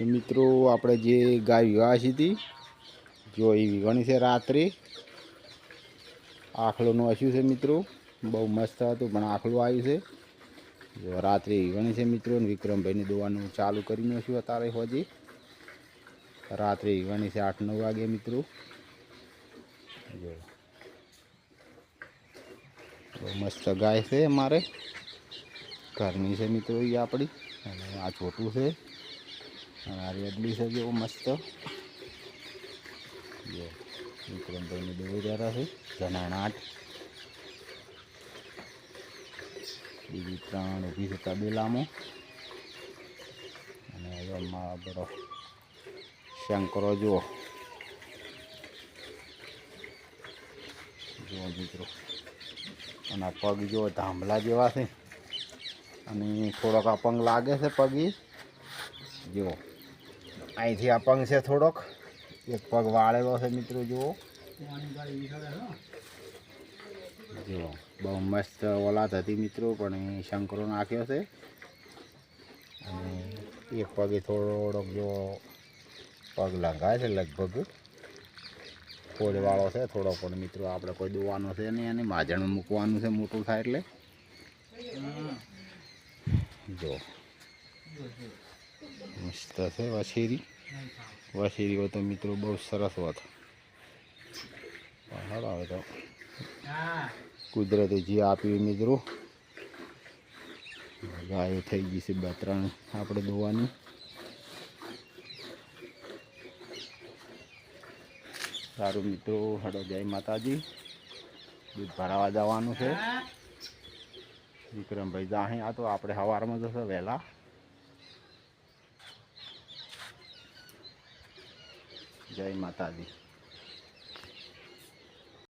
તો મિત્રો આપણે જે ગાય વિવાસી હતી જો એ વિવાણી છે રાત્રે. આખલોનું હસ્યું છે મિત્રો. બહુ મસ્ત હતું, પણ આખલું આવ્યું છે. જો રાત્રે વિવાણી છે મિત્રો વિક્રમભાઈની દોવાનું ચાલુ કરી નાખ્યું અત્યારે હોજી. રાત્રે વિવાણી છે આઠ નવ વાગે મિત્રો. જો. બહુ મસ્ત ગાય છે અમારે. ઘરની છે મિત્રો એ આપણી. અને આ છોટું છે. આ રેડલી છે જેવું મસ્ત. જો વિક્રમભાઈને દોરી રહ્યા છે, જનાણા આઠ. બીજી ત્રણ ઊભી છે તબેલામાં. અને હવે બધો શંકરો જુઓ. જુઓ મિત્રો. અને આ પગ જુઓ, ધાંભલા જેવા છે. અને થોડોક પગ લાગે છે પગી. જુઓ. અહીંથી અપંગ છે થોડોક. એક પગ વાળેલો છે મિત્રો, જુઓ. જુઓ, બહુ મસ્ત ઓલાદ હતી મિત્રો, પણ એ શંકરો નાખ્યો છે. અને એક પગે થોડોક જો પગ લંઘાય છે લગભગ. ફોડવાળો છે થોડો, પણ મિત્રો, આપણે કોઈ દોવાનો છે નહીં, અને માજણ મૂકવાનું છે મોટું થાય એટલે. જો મસ્ત છે વાછેરી. વાછેરીઓ તો મિત્રો બહુ સરસ વાત. પણ હાલો હવે તો. કુદરતે જે આપ્યું મિત્રો. ગાયો થઈ ગઈ છે બે ત્રણ આપણે દોવાની. સારું મિત્રો હડો જય માતાજી. દૂધ ભરાવા જવાનું છે. વિક્રમભાઈ જાહે આ તો આપણે સવારમાં જશે વહેલા. જય માતાજી.